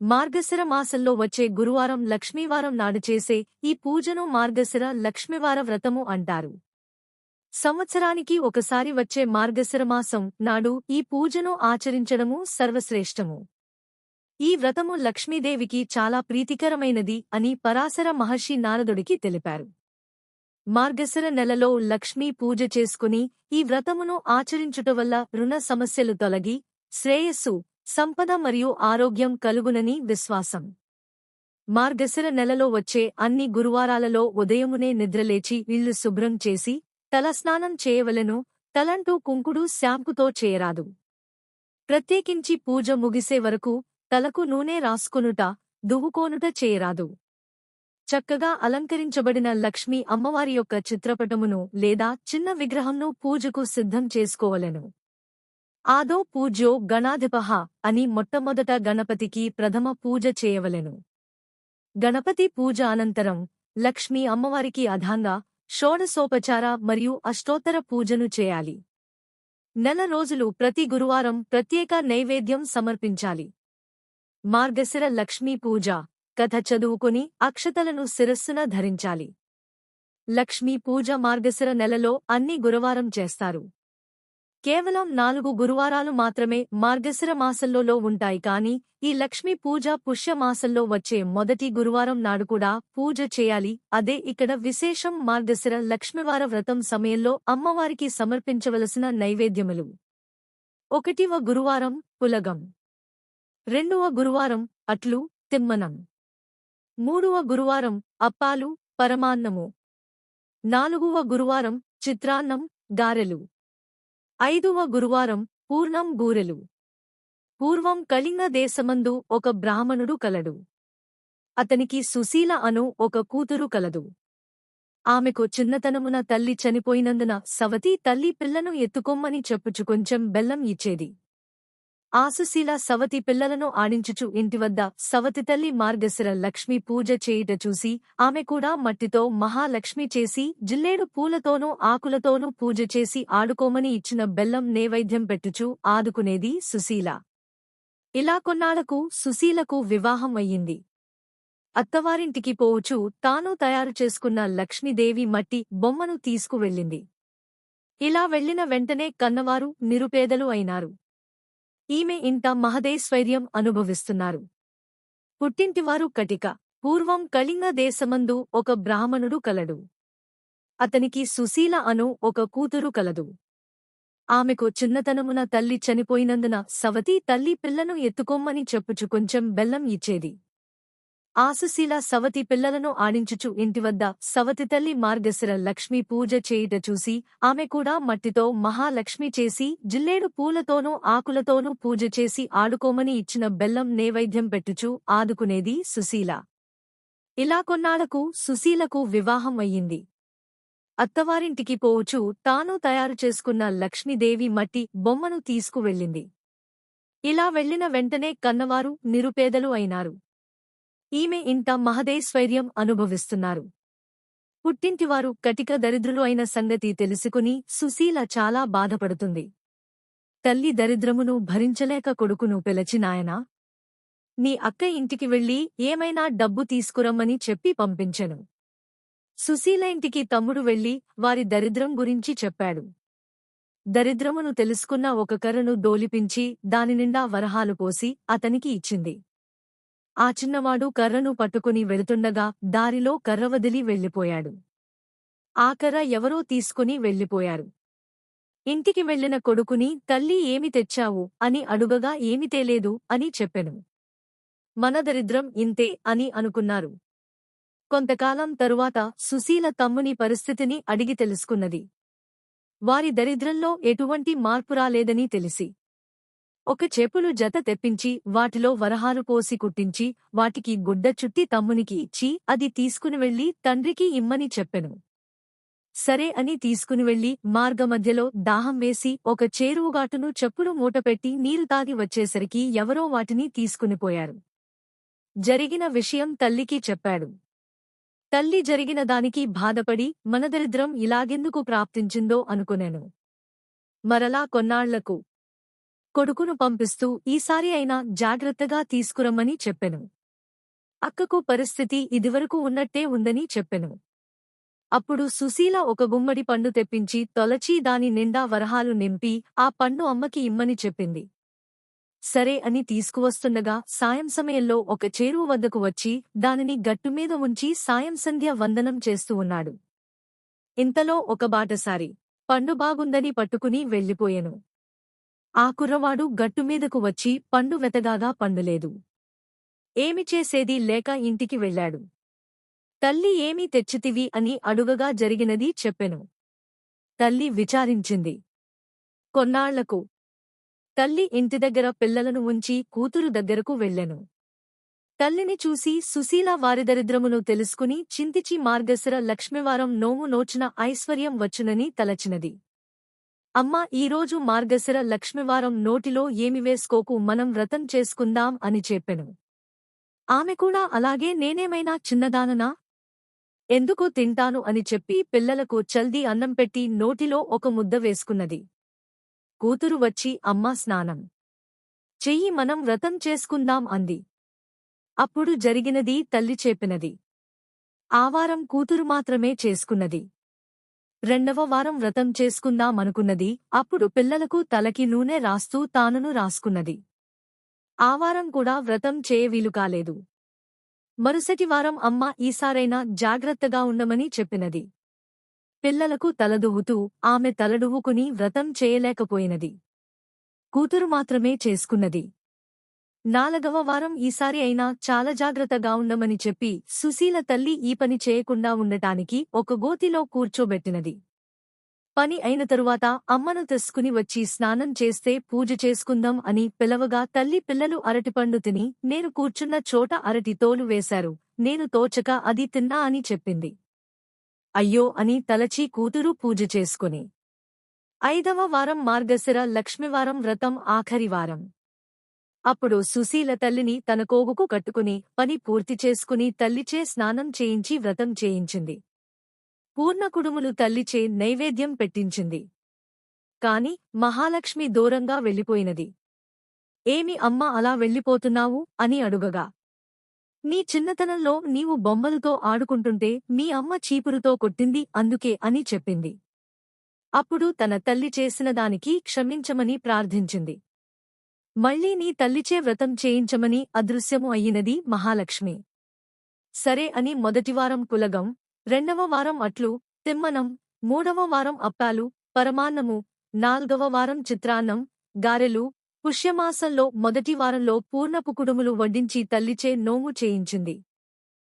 మార్గశిర మాసంలో వచ్చే గురువారం లక్ష్మీవారం నాడు చేసే ఈ పూజను మార్గశిర లక్ష్మీవార వ్రతము అంటారు. సంవత్సరానికి ఒకసారి వచ్చే మార్గశిర మాసం నాడు ఈ పూజను ఆచరించడము సర్వశ్రేష్టము. ఈ వ్రతము లక్ష్మీదేవికి చాలా ప్రీతికరమైనది అని పరాశర మహర్షి నారదుడికి తెలిపారు. మార్గశిర నెలలో లక్ష్మీ పూజ చేసుకుని ఈ వ్రతమును ఆచరించుట వల్ల రుణ సమస్యలు తొలగి శ్రేయస్సు సంపద మరియు ఆరోగ్యం కలుగునని విశ్వాసం. మార్గశిర నెలలో వచ్చే అన్ని గురువారాలలో ఉదయమునే నిద్రలేచి ఇల్లు శుభ్రం చేసి తలస్నానం చేయవలెను తలంటూ కుంకుడు శాంపుతో చేయరాదు. ప్రత్యేకించి పూజ ముగిసే వరకు తలకు నూనె రాసుకొనుట దువ్వుకోనుట చేయరాదు. చక్కగా అలంకరించబడిన లక్ష్మీ అమ్మవారి యొక్క చిత్రపటమును లేదా చిన్న విగ్రహంను పూజకు సిద్ధం చేసుకోవలెను. ఆదో పూజ్యో గణాధిపహ అని మొట్టమొదట గణపతికి ప్రథమ పూజ చేయవలెను. గణపతి పూజ అనంతరం లక్ష్మీ అమ్మవారికి అధాంగా షోడశోపచార మరియు అష్టోత్తర పూజను చేయాలి. నెల రోజులు ప్రతి గురువారం ప్రత్యేక నైవేద్యం సమర్పించాలి. మార్గశిర లక్ష్మీ పూజ కథ చదువుకుని అక్షతలను శిరస్సున ధరించాలి. లక్ష్మీ పూజ మార్గశిర నెలలో అన్ని గురువారం చేస్తారు. కేవలం నాలుగు గురువారాలు మాత్రమే మార్గశిర మాసంలో ఉంటాయి కాని ఈ లక్ష్మీ పూజ పుష్యమాసంలో వచ్చే మొదటి గురువారం నాడు కూడా పూజ చేయాలి. అదే ఇక్కడ విశేషం మార్గశిర లక్ష్మీవార వ్రతం సమయంలో అమ్మవారికి సమర్పించవలసిన నైవేద్యములు. ఒకటివ గురువారం పులగం. రెండవ గురువారం అట్లు తిమ్మనం. మూడవ గురువారం అప్పాలు పరమాన్నము. నాలుగవ గురువారం చిత్రాన్నం గారెలు. ఐదవ గురువారం పూర్ణం బూరెలు. పూర్వం కళింగ దేశమందు ఒక బ్రాహ్మణుడు కలడు. అతనికి సుశీల అను ఒక కూతురు కలదు. ఆమెకు చిన్నతనమున తల్లి చనిపోయినందున సవతి తల్లి పిల్లను ఎత్తుకొమ్మని చెప్పుచు కొంచెం బెల్లం ఇచ్చేది. ఆసుశీల సవతి పిల్లలను ఆడించుచు ఇంటివద్ద సవతి తల్లి మార్గశిర లక్ష్మీ పూజ చేయుట చూసి ఆమె కూడా మట్టితో మహాలక్ష్మి చేసి జిల్లేడు పూలతోనూ ఆకులతోనూ పూజ చేసి ఆడుకోమని ఇచ్చిన బెల్లం నైవేద్యం పెట్టుచు ఆదుకునేది సుశీల. ఇలా కొన్నాళ్ళకు సుశీలకు వివాహం అయ్యింది. అత్తవారింటికి పోవుచు తాను తయారు చేసుకున్న లక్ష్మీదేవి మట్టి బొమ్మను తీసుకువెళ్ళింది. ఇలా వెళ్ళిన వెంటనే కన్నవారు నిరుపేదలు అయినారు. ఈమె ఇంట మహదేశ్వర్యం అనుభవిస్తున్నారు. పుట్టింటివారు కటిక పూర్వం కళింగ దేశమందు ఒక బ్రాహ్మణుడు కలడు. అతనికి సుశీల అను ఒక కూతురు కలదు. ఆమెకు చిన్నతనమున తల్లి చనిపోయినందున సవతి తల్లి పిల్లను ఎత్తుకొమ్మని చెప్పుచు కొంచెం బెల్లం ఇచ్చేది. ఆసుశీల సవతి పిల్లలను ఆడించుచు ఇంటివద్ద సవతి తల్లి మార్గశిర లక్ష్మీ పూజ చేయుట చూసి ఆమె కూడా మట్టితో మహాలక్ష్మి చేసి జిల్లేడు పూలతోనూ ఆకులతోనూ పూజ చేసి ఆడుకోమని ఇచ్చిన బెల్లం నైవేద్యం పెట్టుచు ఆదుకునేది సుశీల. ఇలా కొన్నాళ్ళకు సుశీలకు వివాహం అయ్యింది. అత్తవారింటికి పోవచ్చు తాను తయారు చేసుకున్న లక్ష్మీదేవి మట్టి బొమ్మను తీసుకువెళ్ళింది. ఇలా వెళ్ళిన వెంటనే కన్నవారు నిరుపేదలు అయినారు. ఈమె ఇంట మహదేశ్వైర్యం అనుభవిస్తున్నారు. పుట్టింటివారు కటిక దరిద్రులు అయిన సంగతి తెలుసుకుని సుశీల చాలా బాధపడుతుంది. తల్లి దరిద్రమును భరించలేక కొడుకును పిలచినాయనా నీ అక్క ఇంటికి వెళ్ళి ఏమైనా డబ్బు తీసుకురమ్మని చెప్పి పంపించెను. సుశీల ఇంటికి తమ్ముడు వెళ్ళి వారి దరిద్రం గురించి చెప్పాడు. దరిద్రమును తెలుసుకున్న ఒక కర్రను దోలిపించి దానినిండా వరహాలు పోసి అతనికి ఇచ్చింది. ఆ చిన్నవాడు కర్రను పట్టుకుని వెళుతుండగా దారిలో కర్ర వదిలి వెళ్ళిపోయాడు. ఆ కర్ర ఎవరో తీసుకుని వెళ్ళిపోయారు. ఇంటికి వెళ్ళిన కొడుకుని తల్లి ఏమి తెచ్చావు? అని అడుగగా ఏమి తేలేదు? అని చెప్పెను. మన దరిద్రం ఇంతే అని అనుకున్నారు. కొంతకాలం తరువాత సుశీల తమ్ముని పరిస్థితిని అడిగి తెలుసుకున్నది. వారి దరిద్రంలో ఎటువంటి మార్పు రాలేదని తెలిసి ఒక చెప్పులు జత తెప్పించి వాటిలో వరహాలు పోసి కుట్టించి వాటికి గుడ్డ చుట్టి తమ్మునికి ఇచ్చి అది తీసుకుని వెళ్ళి తండ్రికి ఇమ్మని చెప్పెను. సరే అని తీసుకుని వెళ్ళి మార్గమధ్యలో దాహం వేసి ఒక చేరువుగాటును చెప్పులు మూటపెట్టి నీరు తాగి వచ్చేసరికి ఎవరో వాటిని తీసుకునిపోయారు జరిగిన విషయం తల్లికి చెప్పాడు. తల్లి జరిగిన దానికి బాధపడి మన దరిద్రం ఇలాగెందుకు ప్రాప్తించిందో అనుకునేను. మరలా కొన్నాళ్ళకు కొడుకును పంపిస్తూ ఈసారి అయినా జాగ్రత్తగా తీసుకురమ్మని చెప్పెను. అక్కకు పరిస్థితి ఇదివరకు ఉన్నట్టే ఉందని చెప్పెను. అప్పుడు సుశీల ఒక గుమ్మడి పండు తెప్పించి తొలచి దాని నిండా వరహాలు నింపి ఆ పండు అమ్మకి ఇమ్మని చెప్పింది. సరే అని తీసుకువస్తుండగా సాయం సమయంలో ఒక చేరువ వద్దకు వచ్చి దానిని గట్టుమీద ఉంచి సాయం సంధ్య వందనం చేస్తూ ఉన్నాడు. ఇంతలో ఒక బాటసారి పండు బాగుందని పట్టుకుని వెళ్ళిపోయెను. ఆ కుర్రవాడు గట్టుమీదకు వచ్చి పండు వెతగాగా పండులేదు. ఏమి చేసేది లేక ఇంటికి వెళ్ళాడు. తల్లి ఏమీ తెచ్చితివి అని అడుగగా జరిగినది చెప్పెను. తల్లి విచారించింది. కొన్నాళ్ళకు తల్లి ఇంటి దగ్గర పిల్లలను ఉంచి కూతురు దగ్గరకు వెళ్ళెను. తల్లిని చూసి సుశీల వారి దరిద్రమును తెలుసుకుని చింతిచి మార్గశిర లక్ష్మివారం నోము నోచిన ఐశ్వర్యం వచ్చునని తలచినది. అమ్మా ఈరోజు మార్గశిర లక్ష్మివారం నోటిలో ఏమి వేసుకోకు మనం వ్రతం చేసుకుందాం అని చెప్పెను. ఆమె కూడా అలాగే నేనేమైనా చిన్నదాననా? ఎందుకు తింటాను అని చెప్పి పిల్లలకు చల్దీ అన్నం పెట్టి నోటిలో ఒక ముద్ద వేసుకున్నది. కూతురు వచ్చి అమ్మా స్నానం. చెయ్యి మనం వ్రతం చేసుకుందాం అంది. అప్పుడు జరిగినది తల్లి చెప్పినది. ఆవారం కూతురు మాత్రమే చేసుకున్నది. రెండవ వారం వ్రతం చేసుకుందామనుకున్నది. అప్పుడు పిల్లలకు తలకి నూనె రాస్తూ తానును రాసుకున్నది. ఆవారం కూడా వ్రతం చేయవీలు కాలేదు. మరుసటి వారం అమ్మ ఈసారైనా జాగ్రత్తగా ఉండమని చెప్పినది. పిల్లలకు తలదువ్వుతూ ఆమె తలడువ్వుకుని వ్రతం చేయలేకపోయినది. కూతురు మాత్రమే చేసుకున్నది. నాలగవ వారం ఈసారి అయినా చాలా జాగ్రత్తగా ఉండమని చెప్పి సుశీల తల్లి ఈ పని చేయకుండా ఉండటానికి ఒక గోతిలో కూర్చోబెట్టినది. పని అయిన తరువాత అమ్మను తెసుకుని వచ్చి స్నానం చేస్తే పూజ చేసుకుందాం అని పిలవగా తల్లి పిల్లలు అరటిపండు తిని నేను కూర్చున్న చోట అరటి తోలు వేశారు. నేను తోచక అది తిన్నా అని చెప్పింది. అయ్యో అని తలచి కూతురు పూజ చేసుకుని. ఐదవ వారం మార్గశిర లక్ష్మివారం వ్రతం ఆఖరి వారం. అప్పుడు సుశీల తల్లిని తన కోగుకు కట్టుకుని పని పూర్తి చేసుకుని తల్లిచే స్నానం చేయించి వ్రతం చేయించింది. పూర్ణకుడుములు తల్లిచే నైవేద్యం పెట్టించింది. కాని మహాలక్ష్మి దూరంగా వెళ్ళిపోయినది. ఏమి అమ్మ అలా వెళ్ళిపోతున్నావు? అని అడుగగా. నీ చిన్నతనంలో నీవు బొమ్మలతో ఆడుకుంటుంటే మీ అమ్మ చీపురుతో కొట్టింది అందుకే అని చెప్పింది. అప్పుడు తన తల్లి చేసిన దానికి క్షమించమని ప్రార్థించింది. మళ్ళీ నీ తల్లిచే వ్రతం చేయించమని అదృశ్యము అయ్యినది మహాలక్ష్మి. సరే అని మొదటివారం కులగం రెండవ వారం అట్లు తిమ్మనం మూడవ వారం అప్పాలు పరమాన్నము నాల్గవ వారం చిత్రాన్నం గారెలు పుష్యమాసంలో మొదటి వారంలో పూర్ణపు కుడుములు వడ్డించి తల్లిచే నోము చేయించింది.